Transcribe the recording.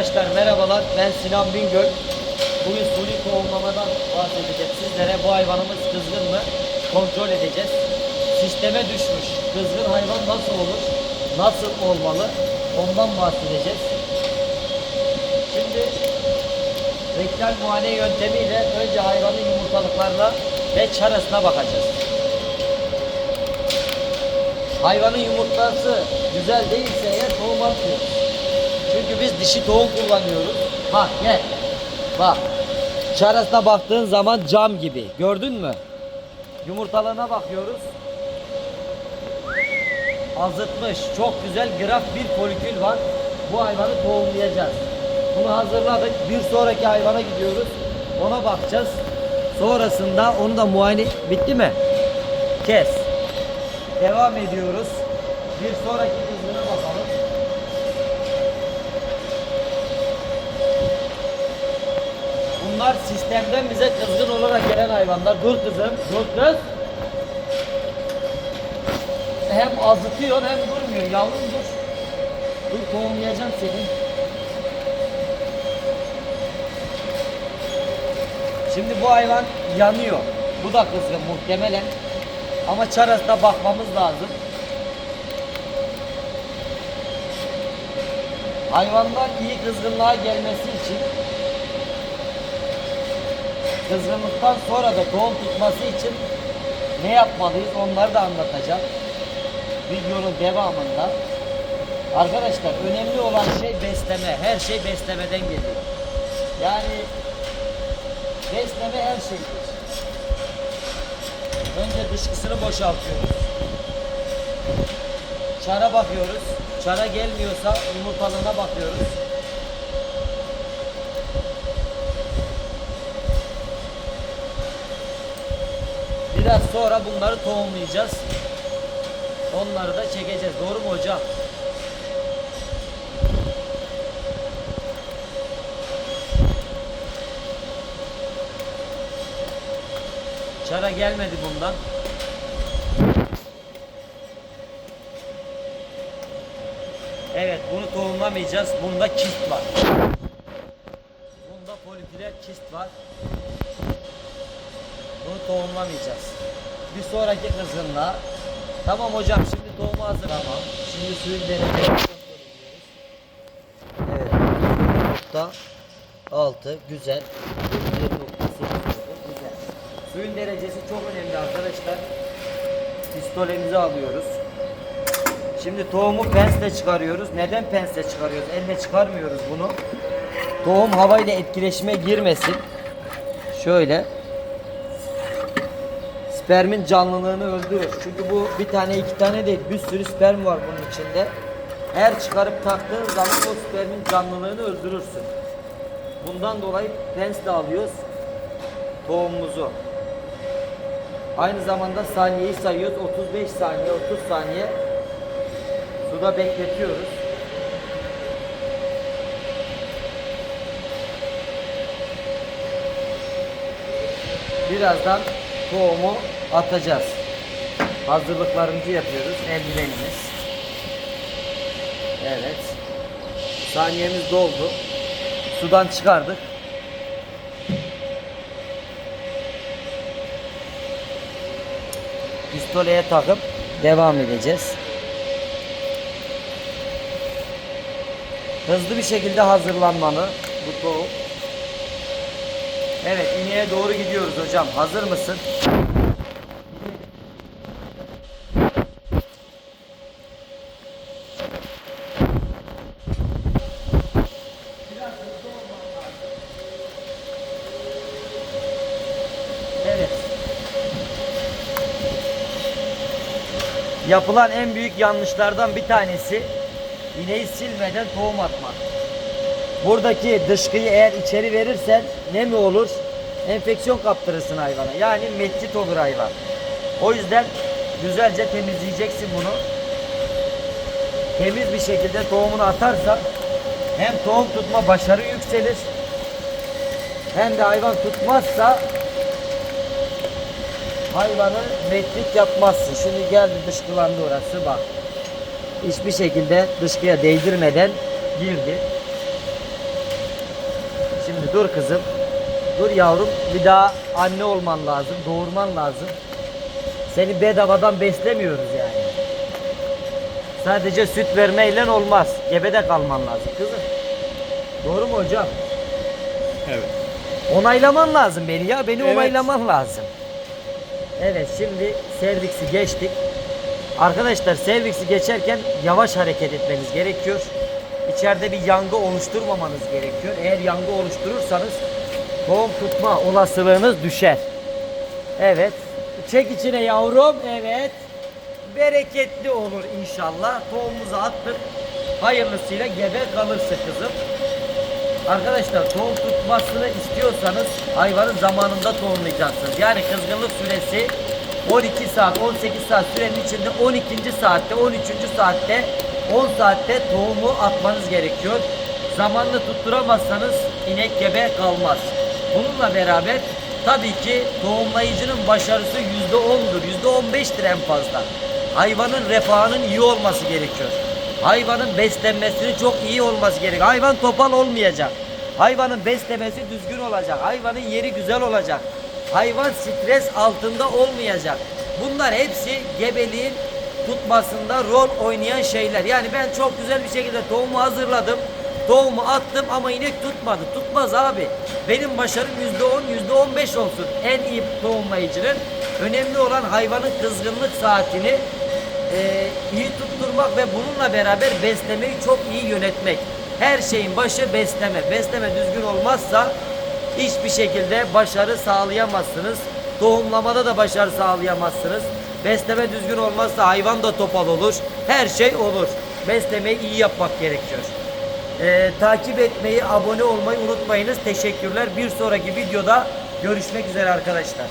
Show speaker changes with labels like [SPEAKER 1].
[SPEAKER 1] Arkadaşlar merhabalar ben Sinan Bingöl. Bugün suni tohumlamadan bahsedeceğim sizlere. Bu hayvanımız kızgın mı kontrol edeceğiz. Sisteme düşmüş kızgın hayvan nasıl olur? Nasıl olmalı? Ondan bahsedeceğiz. Şimdi rektal muayene yöntemiyle önce hayvanın yumurtalıklarına ve çarasına bakacağız. Hayvanın yumurtası güzel değilse eğer tohum atmıyoruz. Çünkü biz dişi tohum kullanıyoruz. Bak gel. Bak. Çarasına baktığın zaman cam gibi. Gördün mü? Yumurtalığına bakıyoruz. Azıtmış. Çok güzel graf bir folikül var. Bu hayvanı tohumlayacağız. Bunu hazırladık. Bir sonraki hayvana gidiyoruz. Ona bakacağız. Sonrasında onu da muayene... Bitti mi? Kes. Devam ediyoruz. Bir sonraki kızına bakalım. Bunlar sistemden bize kızgın olarak gelen hayvanlar. Dur kızım, dur kız. Hem azıtıyor hem durmuyor. Yavrum dur. Dur tohumlayacağım seni. Şimdi bu hayvan yanıyor. Bu da kızgın muhtemelen. Ama çarasına bakmamız lazım. Hayvanlar iyi kızgınlığa gelmesi için kızgınlıktan sonra da tohum tutması için ne yapmalıyız onları da anlatacağım. Videonun devamında. Arkadaşlar önemli olan şey besleme. Her şey beslemeden geliyor. Yani besleme her şeydir. Önce dışkısını boşaltıyoruz. Çara bakıyoruz. Çara gelmiyorsa yumurtalığına bakıyoruz. Biraz sonra bunları tohumlayacağız. Onları da çekeceğiz. Doğru mu hocam? Çara gelmedi bundan. Evet bunu tohumlamayacağız. Bunda kist var. Bunda polifiler kist var. Tohumlamayacağız. Bir sonraki kızgınlığa. Tamam hocam şimdi tohumu hazır. Tamam. Şimdi suyun ediyoruz. Evet. Nokta 6 güzel. 1.8 güzel. Suyun derecesi çok önemli arkadaşlar. Pistolemizi alıyoruz. Şimdi tohumu pensle çıkarıyoruz. Neden pensle çıkarıyoruz? Elle çıkarmıyoruz bunu. Tohum havayla etkileşime girmesin. Şöyle spermin canlılığını öldürür. Çünkü bu bir tane iki tane değil bir sürü sperm var bunun içinde. Eğer çıkarıp taktığın zaman o spermin canlılığını öldürürsün. Bundan dolayı pensle alıyoruz tohumumuzu. Aynı zamanda saniyeyi sayıyoruz. 35 saniye, 30 saniye suda bekletiyoruz. Birazdan tohumu atacağız. Hazırlıklarımızı yapıyoruz. Eldivenimiz. Evet. Saniyemiz doldu. Sudan çıkardık. Pistoleye takıp devam edeceğiz. Hızlı bir şekilde hazırlanmalı bu tohum. Evet ineğe doğru gidiyoruz hocam. Hazır mısın? Evet. Yapılan en büyük yanlışlardan bir tanesi ineği silmeden tohum atmak. Buradaki dışkıyı eğer içeri verirsen ne mi olur? Enfeksiyon kaptırırsın hayvana. Yani metlit olur hayvan. O yüzden güzelce temizleyeceksin bunu. Temiz bir şekilde tohumunu atarsan hem tohum tutma başarı yükselir hem de hayvan tutmazsa hayvanı metlik yapmazsın. Şimdi geldi dışkılandı orası bak. Hiçbir şekilde dışkıya değdirmeden girdi. dur kızım. Dur yavrum. Bir daha anne olman lazım. Doğurman lazım. Seni bedavadan beslemiyoruz yani. Sadece süt vermeyle olmaz. Gebede kalman lazım kızım. Doğru mu hocam?
[SPEAKER 2] Evet.
[SPEAKER 1] Onaylaman lazım beni ya. Beni
[SPEAKER 2] Evet.
[SPEAKER 1] onaylaman lazım. Evet şimdi serviksi geçtik. Arkadaşlar serviksi geçerken yavaş hareket etmeniz gerekiyor. İçeride bir yangı oluşturmamanız gerekiyor. Eğer yangı oluşturursanız tohum tutma olasılığınız düşer. Evet. Çek içine yavrum. Evet. Bereketli olur inşallah. Tohumumuzu attık. Hayırlısıyla gebe kalırsın kızım. Arkadaşlar tohum tutmasını istiyorsanız hayvanın zamanında tohumlayacaksınız. Yani kızgınlık süresi 12 saat, 18 saat sürenin içinde 12. saatte, 13. saatte, 10 saatte tohumu atmanız gerekiyor. Zamanlı tutturamazsanız inek gebe kalmaz. Bununla beraber tabii ki tohumlayıcının başarısı %10'dur, %15'tir en fazla. Hayvanın refahının iyi olması gerekiyor. Hayvanın beslenmesinin çok iyi olması gerekiyor. Hayvan topal olmayacak. Hayvanın beslemesi düzgün olacak. Hayvanın yeri güzel olacak. Hayvan stres altında olmayacak. Bunlar hepsi gebeliğin tutmasında rol oynayan şeyler. Yani ben çok güzel bir şekilde tohumu hazırladım. Tohumu attım ama inek tutmadı. Tutmaz abi. Benim başarım %10, %15 olsun. En iyi tohumlayıcının önemli olan hayvanın kızgınlık saatini e, iyi tutturmak ve bununla beraber beslemeyi çok iyi yönetmek. Her şeyin başı besleme. Besleme düzgün olmazsa hiçbir şekilde başarı sağlayamazsınız. Tohumlamada da başarı sağlayamazsınız. Besleme düzgün olmazsa hayvan da topal olur. Her şey olur. Beslemeyi iyi yapmak gerekiyor. Ee, takip etmeyi, abone olmayı unutmayınız. Teşekkürler. Bir sonraki videoda görüşmek üzere arkadaşlar.